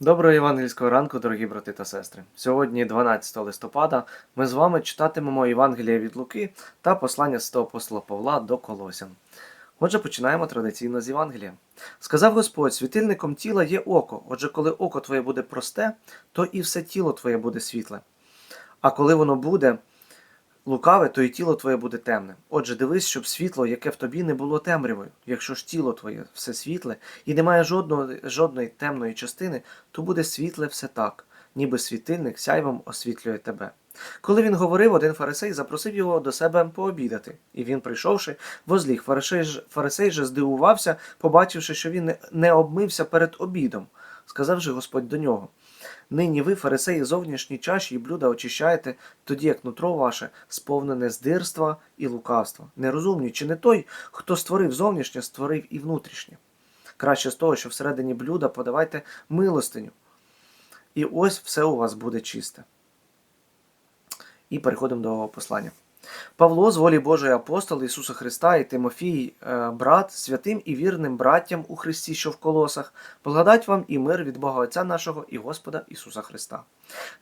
Доброго євангельського ранку, дорогі брати та сестри. Сьогодні, 12 листопада, ми з вами читатимемо Євангелія від Луки та послання святого апостола Павла до Колосян. Отже, починаємо традиційно з Євангелія. Сказав Господь: світильником тіла є око. Отже, коли око твоє буде просте, то і все тіло твоє буде світле. А коли воно буде лукаве, то і тіло твоє буде темне. Отже, дивись, щоб світло, яке в тобі, не було темрявою. Якщо ж тіло твоє все світле і немає жодного, жодної темної частини, то буде світле все так, ніби світильник сяйвом освітлює тебе. Коли він говорив, один фарисей запросив його до себе пообідати, і він, прийшовши, возліг. Фарисей же здивувався, побачивши, що він не обмився перед обідом. Сказав же Господь до нього: Нині ви, фарисеї, зовнішні чаші і блюда очищаєте, тоді як нутро ваше сповнене здирства і лукавства. Нерозумні, чи не той, хто створив зовнішнє, створив і внутрішнє. Краще з того, що всередині блюда подавайте милостиню. І ось все у вас буде чисте. І переходимо до послання. Павло, з волі Божої апостол Ісуса Христа і Тимофій, е, брат, святим і вірним браттям у Христі, що в колосах, благодать вам і мир від Бога Отця нашого і Господа Ісуса Христа.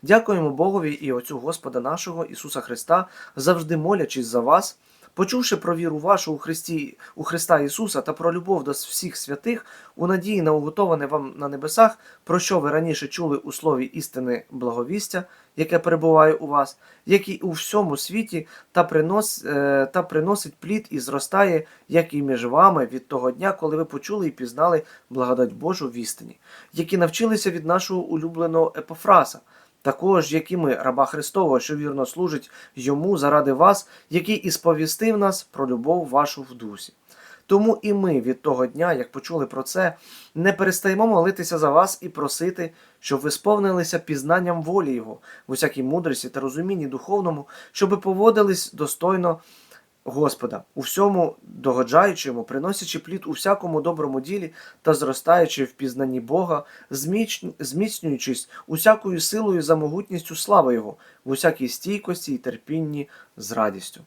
Дякуємо Богові і Отцю Господа нашого Ісуса Христа, завжди молячись за вас, почувши про віру вашу у Христі, у Христа Ісуса та про любов до всіх святих, у надії на уготоване вам на небесах, про що ви раніше чули у слові істини благовістя, яке перебуває у вас, як і у всьому світі, та, принос, е, та приносить плід і зростає, як і між вами від того дня, коли ви почули і пізнали благодать Божу в істині, які навчилися від нашого улюбленого епофраса, також як і ми, раба Христового, що вірно служить йому заради вас, який і сповістив нас про любов вашу в дусі. Тому і ми від того дня, як почули про це, не перестаємо молитися за вас і просити, щоб ви сповнилися пізнанням волі Його в усякій мудрості та розумінні духовному, щоб поводились достойно Господа, у всьому догоджаючи йому, приносячи плід у всякому доброму ділі та зростаючи в пізнанні Бога, зміцнюючись усякою силою за могутністю слави Його, в усякій стійкості і терпінні з радістю.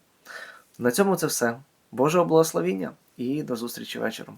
На цьому це все. Божого благословіння і до зустрічі вечором.